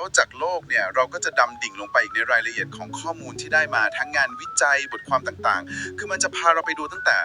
แล้วจากโลกเนี่ยเราก็จะดำดิ่งลงไปอีกในรายละเอียดของข้อมูลที่ได้มาทั้งงานวิจัยบทความต่างๆ คือมันจะพาเราไปดูตั้งแต่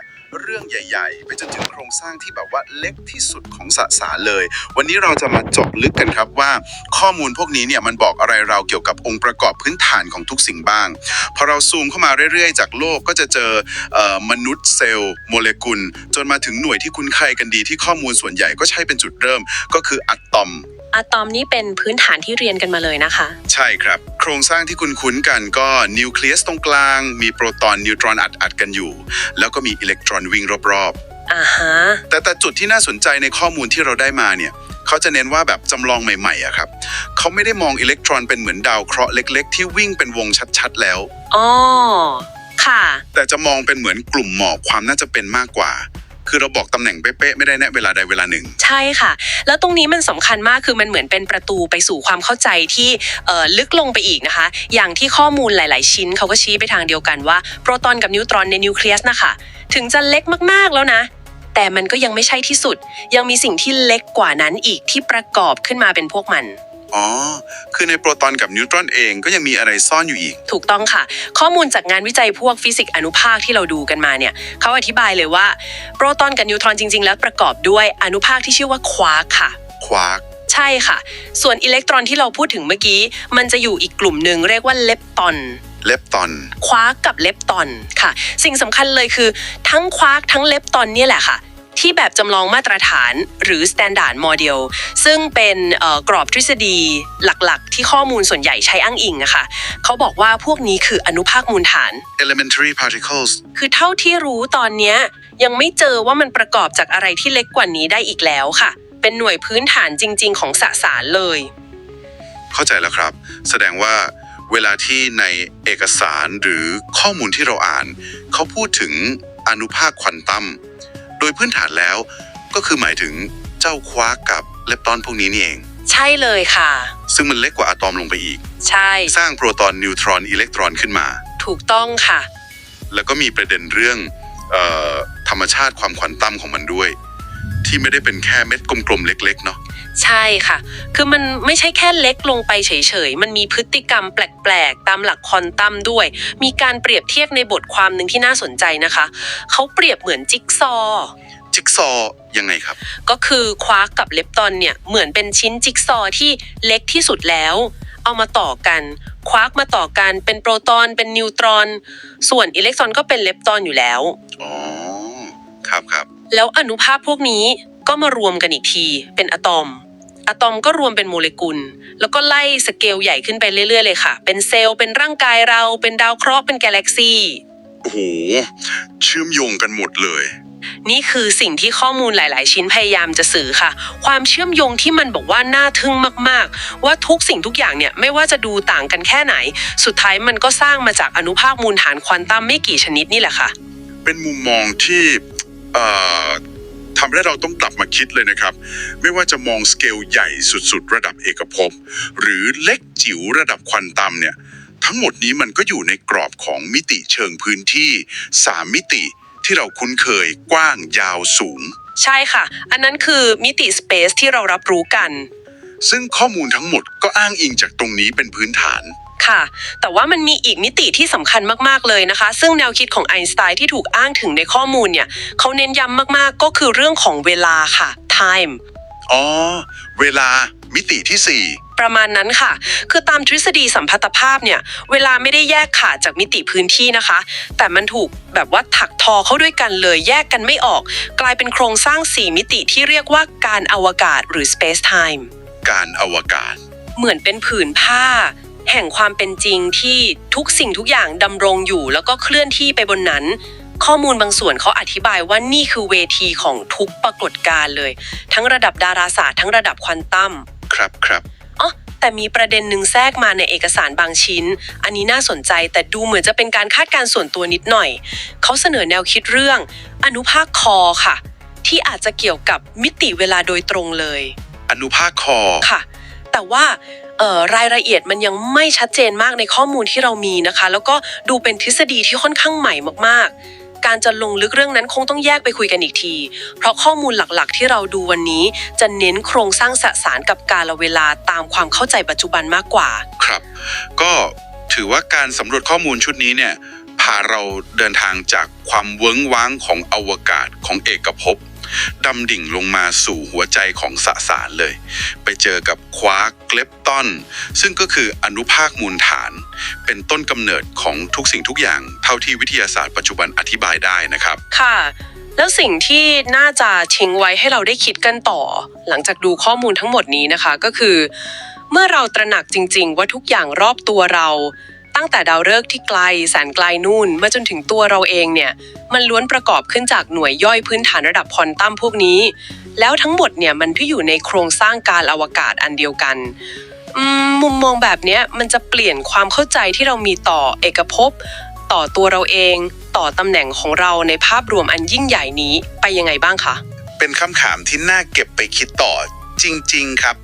เรื่องใหญ่ ๆ ไปจนถึงโครงสร้างที่แบบว่าเล็กที่สุดของสสารเลย วันนี้เราจะมาเจาะลึกกันครับว่า ข้อมูลพวกนี้เนี่ยมันบอกอะไรเราเกี่ยวกับองค์ประกอบพื้นฐานของทุกสิ่งบ้าง พอเราซูมเข้ามาเรื่อยๆ จากโลกก็จะเจอเออมนุษย์เซลล์โมเลกุล จนมาถึงหน่วยที่คุ้นเคยกันดีที่ข้อมูลส่วนใหญ่ก็ใช้เป็นจุดเริ่ม ก็คืออะตอม อะตอมนี่เป็นพื้นฐานที่เรียนกันมาเลยนะคะ ใช่ครับ โครงสร้างที่คุณคุ้นๆกันก็นิวเคลียสตรงกลาง มีโปรตอนนิวตรอนอัดอัดๆกันอยู่ แล้วก็มีอิเล็กตรอนวิ่งรอบอ่าฮะ ๆ แต่แต่จุดที่น่าสนใจในข้อมูลที่เราได้มาเนี่ยเขาจะเน้นว่าแบบจำลองใหม่ๆอะครับเขาไม่ได้มองอิเล็กตรอนเป็นเหมือนดาวเคราะห์เล็ก ๆ ที่วิ่งเป็นวงชัดๆแล้ว อ๋อ ค่ะ แต่จะมองเป็นเหมือนกลุ่มหมอกความน่าจะเป็นมากกว่า คือเราบอกตำแหน่งเป๊ะๆไม่ได้แนะเวลาใดเวลาหนึ่ง ใช่ค่ะ แล้วตรงนี้มันสำคัญมากคือมันเหมือนเป็นประตูไปสู่ความเข้าใจที่เอ่อลึกลงไปอีกนะคะ อย่างที่ข้อมูลหลาย ๆ ชิ้นเขาก็ชี้ไปทางเดียวกันว่าโปรตอนกับนิวตรอนในนิวเคลียสนะคะ ถึงจะเล็กมาก ๆ แล้วนะ แต่มันก็ยังไม่ใช่ที่สุด ยังมีสิ่งที่เล็กกว่านั้นอีกที่ประกอบขึ้นมาเป็นพวกมัน อ๋อ คือในโปรตอนกับนิวตรอนเองก็ยังมีอะไรซ่อนอยู่อีก ถูกต้องค่ะ ข้อมูลจากงานวิจัยพวกฟิสิกส์อนุภาคที่เราดูกันมาเนี่ยเขาอธิบายเลยว่าโปรตอนกับนิวตรอนจริง ๆ แล้วประกอบด้วยอนุภาคที่ชื่อว่าควาร์กค่ะ ควาร์กใช่ค่ะ ส่วนอิเล็กตรอนที่เราพูดถึงเมื่อกี้ มันจะอยู่อีกกลุ่มหนึ่งเรียกว่าเลปตอน เลปตอน ควาร์กกับเลปตอนค่ะ สิ่งสำคัญเลยคือ ทั้งควาร์กทั้งเลปตอนเนี่ยแหละค่ะ ที่แบบจำลองมาตรฐานหรือ standard model ซึ่งเป็นเอ่อกรอบทฤษฎีหลักๆ ที่ข้อมูลส่วนใหญ่ใช้อ้างอิงอะค่ะเขาบอกว่าพวกนี้คืออนุภาคมูลฐาน elementary particles คือเท่าที่รู้ตอนเนี้ยยังไม่เจอว่ามันประกอบจากอะไรที่เล็กกว่านี้ได้อีกแล้วค่ะ เป็นหน่วยพื้นฐานจริง ๆ ของสสารเลย เข้าใจแล้วครับ แสดงว่าเวลาที่ในเอกสารหรือข้อมูลที่เราอ่าน เขาพูดถึงอนุภาคควอนตัม โดยพื้นฐานแล้ว ก็คือหมายถึงเจ้าควาร์กกับเลปตอนพวกนี้นี่เอง ใช่เลยค่ะ ซึ่งมันเล็กกว่าอะตอมลงไปอีก ใช่ สร้างโปรตอนนิวตรอนอิเล็กตรอนขึ้นมา ถูกต้องค่ะ แล้วก็มีประเด็นเรื่องเออธรรมชาติความควอนตัมของมันด้วย ที่ไม่ได้เป็นแค่เม็ดกลมๆเล็ก ๆ เนาะใช่ค่ะ คือมันไม่ใช่แค่เล็กลงไปเฉยๆ มันมีพฤติกรรมแปลกๆ ตามหลักควอนตัมด้วย มีการเปรียบเทียบในบทความหนึ่งที่น่าสนใจนะคะ เขาเปรียบเหมือนจิ๊กซอว์จิ๊กซอว์ยังไงครับ ก็คือควาร์กกับเลปตอนเนี่ยเหมือนเป็นชิ้นจิ๊กซอว์ที่เล็กที่สุดแล้ว เอามาต่อกัน ควาร์กมาต่อกันเป็นโปรตอนเป็นนิวตรอน ส่วนอิเล็กตรอนก็เป็นเลปตอนอยู่แล้ว อ๋อ ครับครับ แล้วอนุภาคพวกนี้ก็มารวมกันอีกที เป็นอะตอม อะตอมก็รวมเป็นโมเลกุล แล้วก็ไล่สเกลใหญ่ขึ้นไปเรื่อยๆเลยค่ะ เป็นเซลล์เป็นร่างกายเราเป็นดาวเคราะห์เป็นกาแล็กซี่โอ้โห เชื่อมโยงกันหมดเลย นี่คือสิ่งที่ข้อมูลหลาย ๆ ชิ้นพยายามจะสื่อค่ะ ความเชื่อมโยงที่มันบอกว่าน่าทึ่งมาก ๆ ว่าทุกสิ่งทุกอย่างเนี่ยไม่ว่าจะดูต่างกันแค่ไหน สุดท้ายมันก็สร้างมาจากอนุภาคมูลฐานควอนตัมไม่กี่ชนิดนี่แหละค่ะ เป็นมุมมองที่เอ่อ ทำให้เราต้องกลับมาคิดเลยนะครับ ไม่ว่าจะมองสเกลใหญ่สุดๆ ระดับเอกภพ หรือเล็กจิ๋วระดับควันตัมเนี่ย ทั้งหมดนี้มันก็อยู่ในกรอบของมิติเชิงพื้นที่ 3 มิติที่เราคุ้นเคยกว้างยาวสูง ใช่ค่ะ อันนั้นคือมิติสเปซที่เรารับรู้กัน ซึ่งข้อมูลทั้งหมดก็อ้างอิงจากตรงนี้เป็นพื้นฐาน ค่ะ แต่ว่ามันมีอีกมิติที่สำคัญมาก ๆ เลยนะคะ ซึ่งแนวคิดของไอน์สไตน์ที่ถูกอ้างถึงในข้อมูลเนี่ยเขาเน้นย้ำมาก ๆ ก็คือเรื่องของเวลาค่ะ time อ๋อ เวลามิติที่ประมาณนั้นค่ะ คือตามทฤษฎีสัมพัทธภาพเนี่ย เวลาไม่ได้แยกขาดจากมิติพื้นที่นะคะ แต่มันถูกแบบว่าถักทอเข้าด้วยกันเลยแยกกันไม่ออก กลายเป็นโครงสร้าง 4 มิติที่เรียกว่าการอวกาศหรือ space time 4 การอวกาศ เหมือนเป็นผืนผ้า แห่งความเป็นจริงที่ทุกสิ่งทุกอย่างดำรงอยู่ แล้วก็เคลื่อนที่ไปบนนั้น ข้อมูลบางส่วนเขาอธิบายว่านี่คือเวทีของทุกปรากฏการณ์เลย ทั้งระดับดาราศาสตร์ทั้งระดับควอนตัมครับครับอ๋อแต่มีประเด็นหนึ่งแทรกมาในเอกสารบางชิ้น อันนี้น่าสนใจแต่ดูเหมือนจะเป็นการคาดการณ์ส่วนตัวนิดหน่อย เขาเสนอแนวคิดเรื่อง อนุภาคคอค่ะ ที่อาจจะเกี่ยวกับมิติเวลาโดยตรงเลยอ นุภาคคอ ค่ะ แต่ว่าเอ่อรายละเอียดมันยังไม่ชัดเจนมากในข้อมูลที่เรามีนะคะ แล้วก็ดูเป็นทฤษฎีที่ค่อนข้างใหม่มากๆ การจะลงลึกเรื่องนั้นคงต้องแยกไปคุยกันอีกที เพราะข้อมูลหลักๆ ที่เราดูวันนี้ จะเน้นโครงสร้างสสารกับกาลเวลาตามความเข้าใจปัจจุบันมากกว่า ครับ ก็ถือว่าการสำรวจข้อมูลชุดนี้เนี่ยพาเราเดินทางจากความเวิ้งว้างของอวกาศของเอกภพ ดำดิ่งลงมาสู่หัวใจของสสารเลย ไปเจอกับควาร์กเกลปตันซึ่งก็คืออนุภาคมูลฐาน เป็นต้นกำเนิดของทุกสิ่งทุกอย่าง เท่าที่วิทยาศาสตร์ปัจจุบันอธิบายได้นะครับ ค่ะ แล้วสิ่งที่น่าจะทิ้งไว้ให้เราได้คิดกันต่อ หลังจากดูข้อมูลทั้งหมดนี้นะคะก็คือ เมื่อเราตระหนักจริง ๆ ว่าทุกอย่างรอบตัวเรา ตั้งแต่ดาวฤกษ์ที่ไกลแสนไกลนู่นมาจนถึงตัวเราเองเนี่ย มันล้วนประกอบขึ้นจากหน่วยย่อยพื้นฐานระดับควอนตัมพวกนี้ แล้วทั้งหมดเนี่ยมันก็อยู่ในโครงสร้างการอวกาศอันเดียวกันมุมมองแบบนี้มันจะเปลี่ยนความเข้าใจที่เรามีต่อเอกภพต่อตัวเราเอง ต่อตำแหน่งของเราในภาพรวมอันยิ่งใหญ่นี้ไปยังไงบ้างคะ เป็นคำถามที่น่าเก็บไปคิดต่อจริง ๆ ครับ